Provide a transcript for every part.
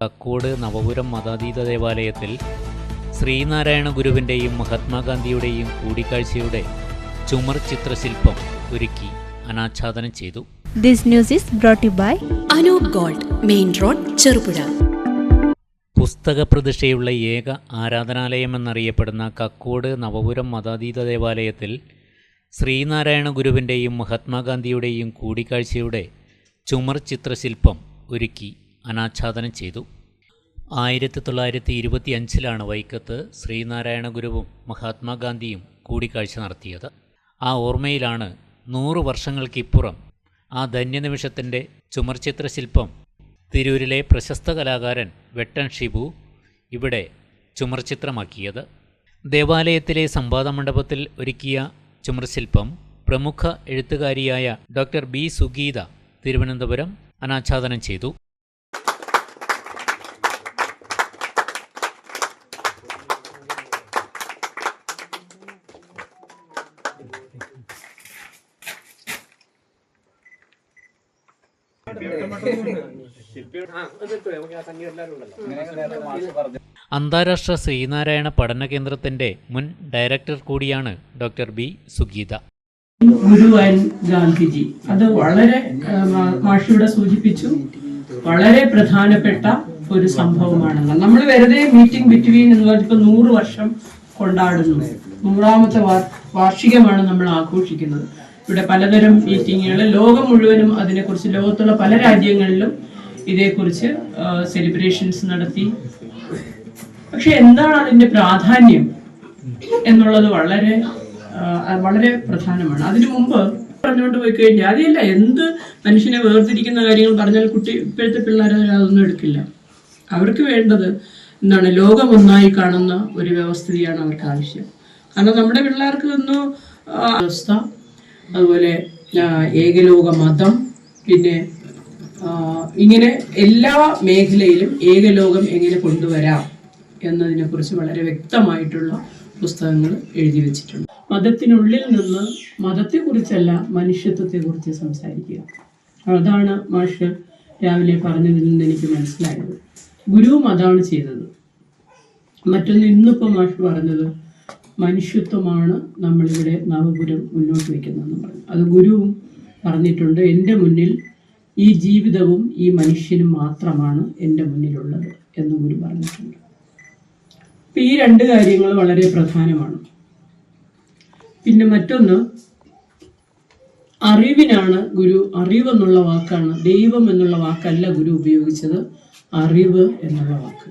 കക്കോട് നവപുരം മതാതീത ദേവാലയത്തിൽ ശ്രീനാരായണ ഗുരുവിന്റെയും മഹാത്മാഗാന്ധിയുടെയും കൂടിക്കാഴ്ചയുടെ ചുമർ ചിത്രശില്പം ഒരുക്കി അനാച്ഛാദനം ചെയ്തു. This news is brought to you by Anoop Gold Main Road Cherupuzha. പുസ്തക പ്രതിഷ്ഠയുള്ള ഏക ആരാധനാലയം എന്നറിയപ്പെടുന്ന കക്കോട് നവപുരം മതാതീത ദേവാലയത്തിൽ ശ്രീനാരായണ ഗുരുവിന്റെയും മഹാത്മാഗാന്ധിയുടെയും കൂടിക്കാഴ്ചയുടെ ചുമർ ചിത്രശില്പം ഒരുക്കി അനാച്ഛാദനം ചെയ്തു. ആയിരത്തി തൊള്ളായിരത്തി ഇരുപത്തി അഞ്ചിലാണ് വൈക്കത്ത് ശ്രീനാരായണ ഗുരുവും മഹാത്മാഗാന്ധിയും കൂടിക്കാഴ്ച നടത്തിയത്. ആ ഓർമ്മയിലാണ് നൂറ് വർഷങ്ങൾക്കിപ്പുറം ആ ധന്യനിമിഷത്തിന്റെ ചുമർചിത്ര ശില്പം തിരൂരിലെ പ്രശസ്ത കലാകാരൻ വെട്ടൻ ഷിബു ഇവിടെ ചുമർചിത്രമാക്കിയത്. ദേവാലയത്തിലെ സംവാദ മണ്ഡപത്തിൽ ഒരുക്കിയ ചുമർശില്പം പ്രമുഖ എഴുത്തുകാരിയായ ഡോക്ടർ ബി സുഗീത തിരുവനന്തപുരം അനാച്ഛാദനം ചെയ്തു. അന്താരാഷ്ട്ര ശ്രീനാരായണ പഠന കേന്ദ്രത്തിന്റെ മുൻ ഡയറക്ടർ കൂടിയാണ് ഡോക്ടർ ബി സുഗീത. ഗാന്ധിജി. അത് വളരെ മാഷിയുടെ സൂചിപ്പിച്ചു. വളരെ പ്രധാനപ്പെട്ട ഒരു സംഭവമാണ് നമ്മൾ വെറുതെ മീറ്റിംഗ് ബിറ്റ്വീൻ എന്ന് പറഞ്ഞപ്പോ നൂറ് വർഷം കൊണ്ടാടുന്നു. നൂറാമത്തെ വാർഷികമാണ് നമ്മൾ ആഘോഷിക്കുന്നത്. ഇവിടെ പലതരം മീറ്റിങ്ങുകൾ ലോകം മുഴുവനും അതിനെക്കുറിച്ച് ലോകത്തുള്ള പല രാജ്യങ്ങളിലും ഇതേക്കുറിച്ച് സെലിബ്രേഷൻസ് നടത്തി. പക്ഷെ എന്താണ് അതിന്റെ പ്രാധാന്യം എന്നുള്ളത് വളരെ വളരെ പ്രധാനമാണ്. അതിനു മുമ്പ് പറഞ്ഞുകൊണ്ട് പോയി കഴിഞ്ഞാൽ അതില്ല എന്ത് മനുഷ്യനെ വേർതിരിക്കുന്ന കാര്യങ്ങൾ പറഞ്ഞാൽ കുട്ടി ഇപ്പോഴത്തെ പിള്ളേർ അതൊന്നും എടുക്കില്ല. അവർക്ക് വേണ്ടത് എന്താണ് ലോകം ഒന്നായി കാണുന്ന ഒരു വ്യവസ്ഥിതിയാണ് അവർക്ക് ആവശ്യം. കാരണം നമ്മുടെ പിള്ളേർക്ക് ഒന്നും അവസ്ഥ അതുപോലെ ഏകലോക മതം പിന്നെ ഇങ്ങനെ എല്ലാ മേഖലയിലും ഏകലോകം എങ്ങനെ കൊണ്ടുവരാം എന്നതിനെക്കുറിച്ച് വളരെ വ്യക്തമായിട്ടുള്ള പുസ്തകങ്ങൾ എഴുതി വെച്ചിട്ടുണ്ട്. മതത്തിനുള്ളിൽ നിന്ന് മതത്തെക്കുറിച്ചല്ല മനുഷ്യത്വത്തെക്കുറിച്ച് സംസാരിക്കുക. അതാണ് മാഷ് രാവിലെ പറഞ്ഞതിൽ നിന്ന് എനിക്ക് മനസ്സിലായത്. ഗുരുവും അതാണ് ചെയ്തത്. മറ്റൊന്ന് ഇന്നിപ്പോൾ മാഷ് പറഞ്ഞത് മനുഷ്യത്വമാണ് നമ്മളിവിടെ നവപുരം മുന്നോട്ട് വയ്ക്കുന്നതെന്ന് പറഞ്ഞു. അത് ഗുരുവും പറഞ്ഞിട്ടുണ്ട് എന്റെ മുന്നിൽ ഈ ജീവിതവും ഈ മനുഷ്യനും മാത്രമാണ് എന്റെ മുന്നിലുള്ളത് എന്ന് ഗുരു പറഞ്ഞിട്ടുണ്ട്. അപ്പം ഈ രണ്ട് കാര്യങ്ങൾ വളരെ പ്രധാനമാണ്. പിന്നെ മറ്റൊന്ന് അറിവിനാണ് ഗുരു അറിവ് എന്നുള്ള വാക്കാണ് ദൈവം എന്നുള്ള വാക്കല്ല ഗുരു ഉപയോഗിച്ചത് അറിവ് എന്നുള്ള വാക്ക്.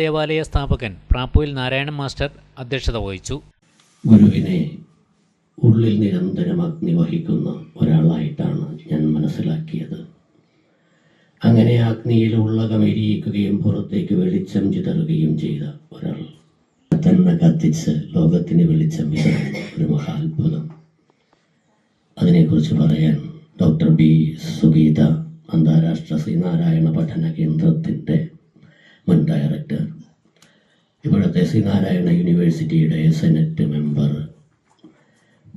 ദേവാലയ സ്ഥാപകൻ പ്രാപ്പൂയിൽ നാരായണൻ മാസ്റ്റർ അധ്യക്ഷത വഹിച്ചു. ഗുരുവിനെ ഉള്ളിൽ നിരന്തരം അഗ്നി വഹിക്കുന്ന ഒരാളായിട്ടാണ് ഞാൻ മനസ്സിലാക്കിയത്. അങ്ങനെ അഗ്നിയിലുള്ള ഉള്ളകമെരിയിക്കുകയും പുറത്തേക്ക് വെളിച്ചം ചിതറുകയും ചെയ്ത ഒരാൾ. തന്നെ കത്തിച്ച് ലോകത്തിന് വെളിച്ചം വിതറുന്ന ഒരു മഹാത്ഭുതം. അതിനെക്കുറിച്ച് പറയാൻ ഡോക്ടർ ബി സുഗീത അന്താരാഷ്ട്ര ശ്രീനാരായണ പഠന കേന്ദ്രത്തിന്റെ മുൻ ഡയറക്ടർ ഇവിടുത്തെ ശ്രീനാരായണ യൂണിവേഴ്സിറ്റിയുടെ സെനറ്റ് മെമ്പർ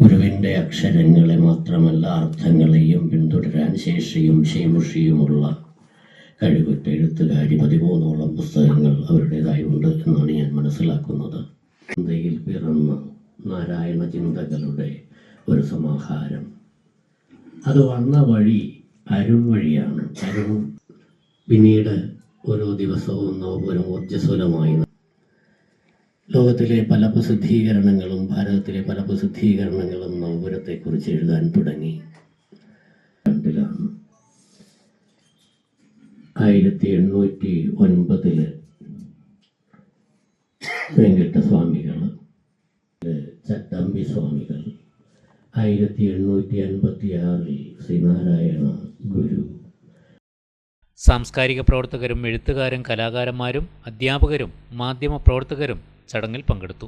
ഗുരുവിന്റെ അക്ഷരങ്ങളെ മാത്രമല്ല അർത്ഥങ്ങളെയും പിന്തുടരാൻ ശേഷിയും ശേമുഷിയുമുള്ള കഴിവുറ്റ എഴുത്തുകാരി പതിമൂന്നോളം പുസ്തകങ്ങൾ അവരുടേതായി ഉണ്ട് എന്നാണ് ഞാൻ മനസ്സിലാക്കുന്നത്. ചിന്തയിൽ പിറന്ന നാരായണ ചിന്തകളുടെ ഒരു സമാഹാരം. അത് വന്ന വഴി അരുൺ വഴിയാണ്. അരുൺ പിന്നീട് ഓരോ ദിവസവും നവപുരം ഊർജസ്വലമായി ലോകത്തിലെ പല പ്രസിദ്ധീകരണങ്ങളും ഭാരതത്തിലെ പല പ്രസിദ്ധീകരണങ്ങളും നവപുരത്തെക്കുറിച്ച് എഴുതാൻ തുടങ്ങി. ആയിരത്തി എണ്ണൂറ്റി ഒൻപതിൽ വെങ്കട്ടസ്വാമികൾ ചട്ടമ്പി സ്വാമികൾ ആയിരത്തി എണ്ണൂറ്റി അൻപത്തി ആറിൽ ശ്രീനാരായണ ഗുരു സാംസ്കാരിക പ്രവർത്തകരും എഴുത്തുകാരും കലാകാരന്മാരും അധ്യാപകരും മാധ്യമ പ്രവർത്തകരും ചടങ്ങിൽ പങ്കെടുത്തു.